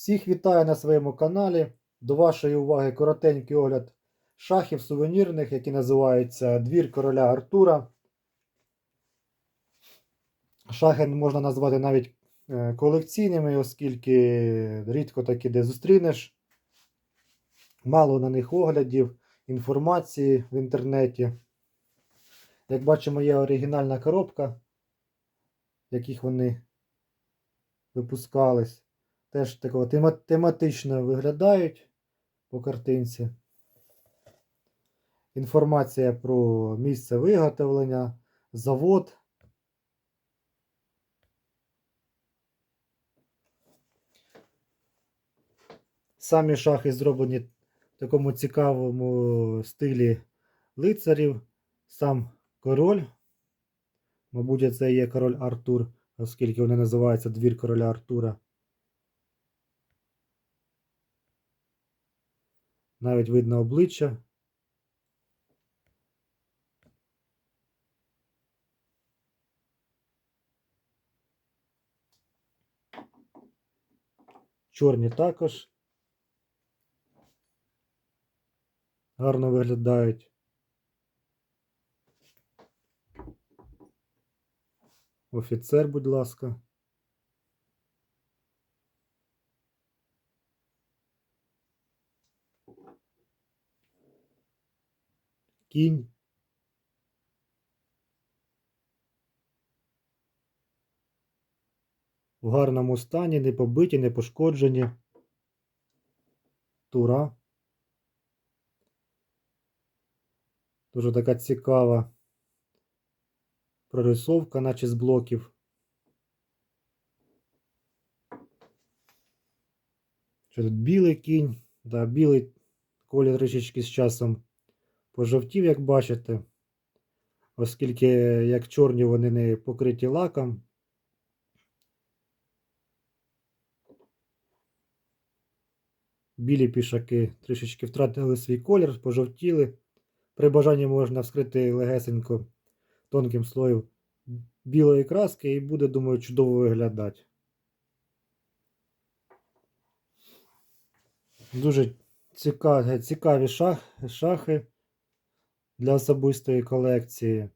Всіх вітаю на своєму каналі. До вашої уваги коротенький огляд шахів сувенірних, які називаються Двір короля Артура. Шахи можна назвати навіть е, колекційними, оскільки рідко такі де зустрінеш. Мало на них оглядів, інформації в інтернеті. Як бачимо, є оригінальна коробка, в яких вони випускались. Теж такого тематично виглядають по картинці. Інформація про місце виготовлення, завод. Самі шахи зроблені в такому цікавому стилі лицарів. Сам король. Мабуть, це є король Артур, оскільки вони називаються двір короля Артура. Навіть видно обличчя. Чорні також. Гарно виглядають. Офіцер, будь ласка. Кінь. В гарному стані, не побиті, не пошкоджені. Тура. Дуже така цікава прорисовка, наче з блоків. Що тут білий кінь, да, білий колір трішечки з часом пожовтів, як бачите, оскільки як чорні вони не покриті лаком. Білі пішаки трішечки втратили свій колір, пожовтіли. При бажанні можна вскрити легесенько тонким слоєм білої краски і буде, думаю, чудово виглядати. Дуже цікаві, цікаві шах, шахи для особистої колекції.